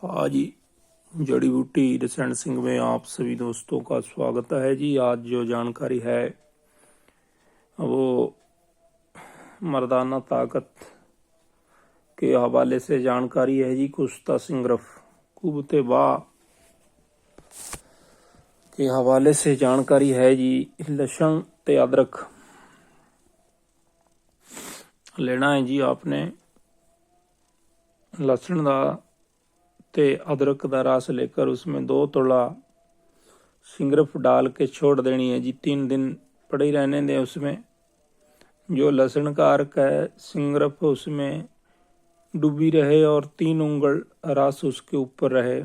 हाँ जी जड़ी बूटी रिसेंट सिंह में आप सभी दोस्तों का स्वागत है जी आज जो जानकारी है वो मर्दाना ताकत के हवाले से जानकारी है जी कुश्ता सिंगरफ कुबते बा के हवाले से जानकारी है जी लहसुन ते अदरक लेना है जी आपने लहसुन का ते अदरक का रस लेकर उसमें दो तोला सिंगरफ डाल के छोड़ देनी है जी तीन दिन पड़े ही रहने दें उसमें जो लहसुन का अर्क है सिंगरफ उसमें डूबी रहे और तीन उंगल रस उसके ऊपर रहे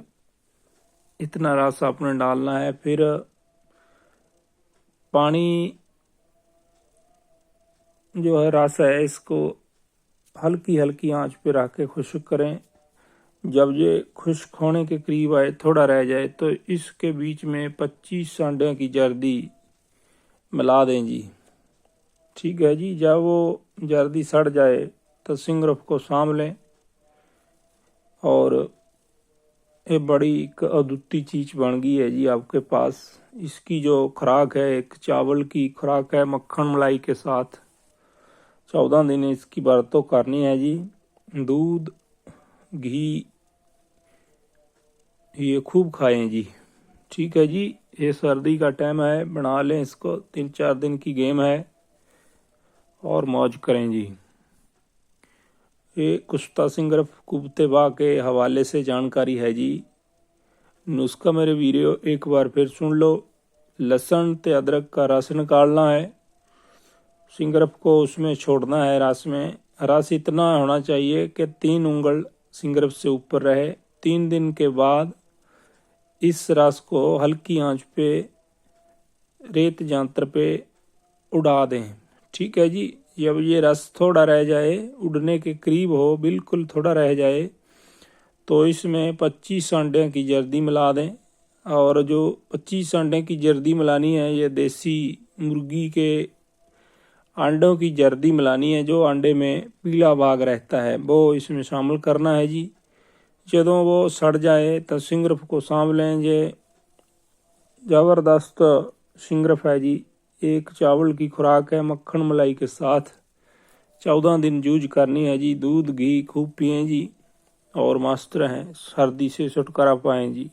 इतना रस आपने डालना है फिर पानी जो है रस है इसको हल्की हल्की आँच पे रख के खुश्क करें जब ये खुश्क होने के करीब आए, थोड़ा रह जाए तो इसके बीच में 25 सांडे की जर्दी मिला दें जी। ठीक है जी, जब वो जर्दी सड़ जाए तो सिंगरफ को साम लें और ये बड़ी एक अद्वितीय चीज़ बन गई है जी आपके पास। इसकी जो खुराक है, एक चावल की खुराक है, मक्खन मलाई के साथ। चौदह दिन इसकी बरतों करनी है जी। दूध, घी ये खूब खाएँ जी। ठीक है जी, ये सर्दी का टाइम है, बना लें इसको। तीन चार दिन की गेम है। और मौज करें जी। ये कुश्ता सिंगरफ कुबते बा के हवाले से जानकारी है जी। नुस्खा मेरे वीडियो एक बार फिर सुन लो। लहसुन ते अदरक का रस निकालना है। सिंगरफ को उसमें छोड़ना है रस में। रस इतना होना चाहिए कि तीन उंगल सिंगरफ से ऊपर रहे। तीन दिन के बाद इस रस को हल्की आँच पे, रेत जंत्र पे उड़ा दें। ठीक है जी, जब ये रस थोड़ा रह जाए, उड़ने के करीब हो, बिल्कुल थोड़ा रह जाए तो इसमें 25 अंडे की जर्दी मिला दें। और जो 25 अंडे की जर्दी मिलानी है, ये देसी मुर्गी के अंडों की जर्दी मिलानी है, जो अंडे में पीला भाग रहता है, वो इसमें शामिल करना है जी। ਜਦੋਂ ਉਹ ਸੜ ਜਾਏ ਤਾਂ ਸਿੰਗਰਫ को साम लें जे ज़बरदस्त सिंगरफ है जी एक चावल की खुराक है मक्खन मलाई के साथ चौदह दिन यूज करनी है जी दूध घी खूब पिए जी और मस्त रहें सर्दी से छुटकारा पाएं जी